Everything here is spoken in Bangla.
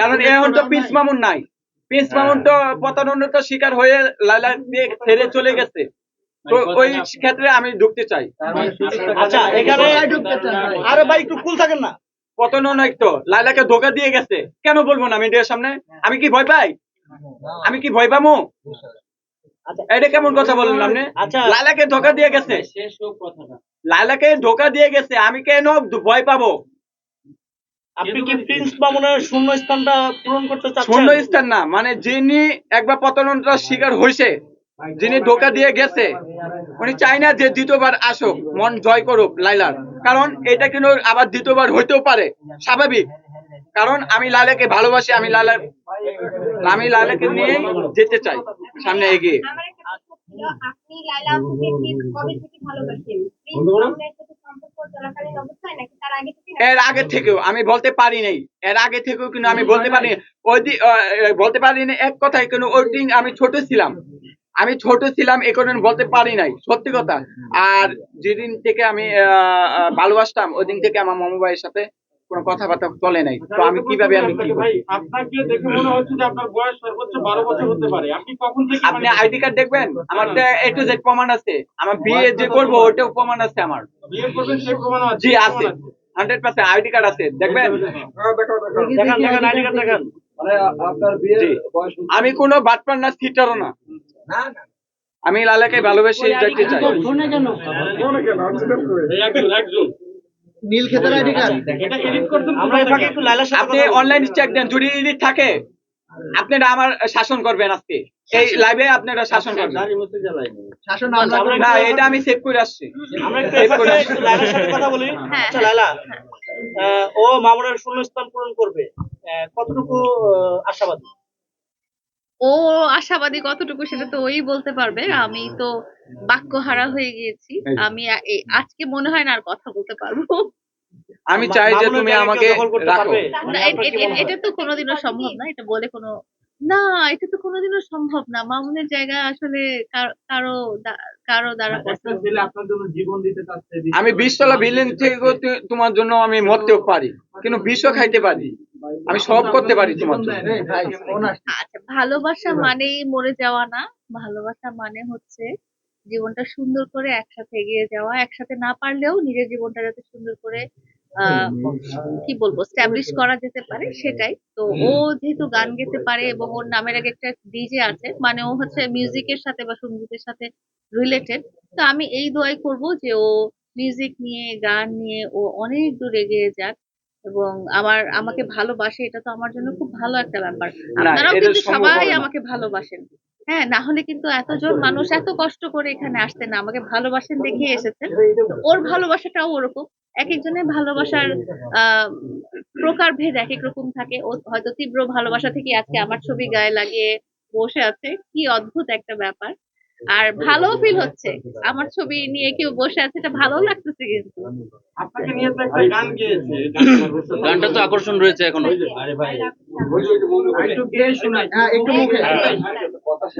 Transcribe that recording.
কারণ এখন তো পিস মামুন নাই। পিস মামুন তো প্রতারণার শিকার হয়ে লাইলা দিয়ে ছেড়ে চলে গেছে। তো ওই ক্ষেত্রে আমি ঢুকতে চাই। আচ্ছা এখানে আরে ভাই একটু কুল থাকেন না। প্রতারণা তো। লাইলাকে ধোকা দিয়ে গেছে। কেন বলব না মিডিয়ার সামনে? আমি কি ভয় পাই? আমি কি ভয় পাবো আচ্ছা। এটা কেমন কথা বললেন আপনি? আচ্ছা। লাইলাকে ধোকা দিয়ে গেছে। লাইলাকে ধোকা দিয়ে গেছে। আমি কেন ভয় পাবো? আপনি কি প্রিন্স মামুনের শূন্য স্থানটা পূরণ করতে চাচ্ছেন? শূন্য স্থান না মানে যিনি একবার প্রতারণার শিকার হয়েছে যিনি ধোকা দিয়ে গেছে উনি চাই না যে দ্বিতীয়বার আসুক মন জয় করুক লাইলার কারণ এটা কিন্তু আবার দ্বিতীয়বার হইতেও পারে স্বাভাবিক। কারণ আমি লালাকে ভালোবাসি আমি লালার আমি লালাকে নিয়ে যেতে চাই সামনে এগিয়ে। আপনি লায়লা কবে থেকে ভালোবাসেন? এর আগে থেকেও আমি বলতে পারি নাই। এর আগে থেকেও কিন্তু আমি বলতে পারি ওই বলতে পারি না এক কথায় কিন্তু ওই দিন আমি ছোট ছিলাম। আমি ছোট ছিলাম এ কারণে বলতে পারি নাই সত্যি কথা। আর যেদিন থেকে আমি ভালোবাসতাম ওই দিন থেকে আমার মামু ভাইয়ের সাথে কোনো কথাবার্তা চলে নাই। তো আমি কীভাবে আমি কি আপনাকে দেখে মনে হচ্ছে যে আপনার বয়স সর্বোচ্চ বারো বছর হতে পারে। আপনি কখন থেকে আপনি আইডি কার্ড দেখবেন? আমার এ টু জেড প্রমাণ আছে। আমার বিয়ে যে করব ওটাও প্রমাণ আছে আমার। বিয়ে করবেন সেই প্রমাণ আছে। জি আছে। হান্ড্রেড পার্সেন্ট আইডি কার্ড আছে দেখবেন? দেখান দেখান আইডি কার্ড দেখান। আমি কোনো বাটপার না সিটারও না। আমি লালাকে ভালোবেসে দেখতে চাই। Neel Khetar ID card. এটা এডিট করতে আমরা এই একটু লালা সাথে আপনি অনলাইন চেক দেন যদি এডিট থাকে। আপনারা আমার শাসন করবেন আজকে। এই লাইভে আপনারা শাসন করবেন। শাসন আচ্ছা, আমরা না এটা আমি সেভ করে আসছি। আমরা একটু করে আসছি। একটু লাইলার সাথে কথা বলি। হ্যাঁ, আচ্ছা লাইলা ও মামুনের শূন্য স্থান পূরণ করবে। কতটুকু আশাবাদী? ও আশাবাদী কতটুকু সেটা তো ওই বলতে পারবে। আমি তো বাক্য হারা হয়ে গিয়েছি। আমি আজকে মনে হয় না আর কথা বলতে পারব। আমি চাই যে তুমি আমাকে রাখো। মানে মনে? এটা তো কোনোদিনও সম্ভব না এটা বলে কোনো না এটা তো কোনোদিনও সম্ভব না। মামুনের জায়গা আসলে কারও কারও দ্বারা একটা possible আপনার জন্য জীবন দিতে চাচ্ছে আমি বিশতলা বিল্ডিং থেকে তোমার জন্য আমি মরতেও পারি কিন্তু বিষও খাইতে পারি। আমি সব করতে পারি তোমার জন্য। ভাই ফোন আসছে। আচ্ছা ভালোবাসা মানেই মরে যাওয়া না ভালোবাসা মানে হচ্ছে জীবনটা সুন্দর করে একসাথে এগিয়ে যাওয়া একসাথে না পারলেও নিজের জীবনটা যাতে সুন্দর করে কি বলব স্ট্যাবলিশ করা যেতে পারে সেটাই। তো ও যেহেতু গান গেতে পারে এবং ওর নামের আগে একটা ডিজে আছে মানে ও হচ্ছে মিউজিকের সাথে বা সঙ্গীতের সাথে রিলেটেড তো আমি এই দোয়াই করব যে ও মিউজিক নিয়ে গান নিয়ে ও অনেক দূর এগিয়ে যাক এবং আমার আমাকে ভালোবাসে এটা তো আমার জন্য খুব ভালো একটা ব্যাপার। আপনারাও কিন্তু সবাই আমাকে ভালোবাসেন। হ্যাঁ না হলে কিন্তু এতজন মানুষ এত কষ্ট করে এখানে আসতেন না আমাকে ভালোবাসেন দেখে এসেছেন। তো ওর ভালোবাসাটাও ওরকম। এক একজনের ভালোবাসার আহ প্রকার ভেদ এক এক রকম থাকে। ও হয়তো তীব্র ভালোবাসা থেকে আজকে আমার ছবি গায়ে লাগিয়ে বসে আছে। কি অদ্ভুত একটা ব্যাপার। আর ভালো ফিল হচ্ছে। আমার ছবি নিয়ে কেউ বসে আছে এটা ভালো লাগতেছে কিন্তু। আপনাকে তো একটা গান গেয়েছে গানটা তো আকর্ষণ রয়েছে এখনও।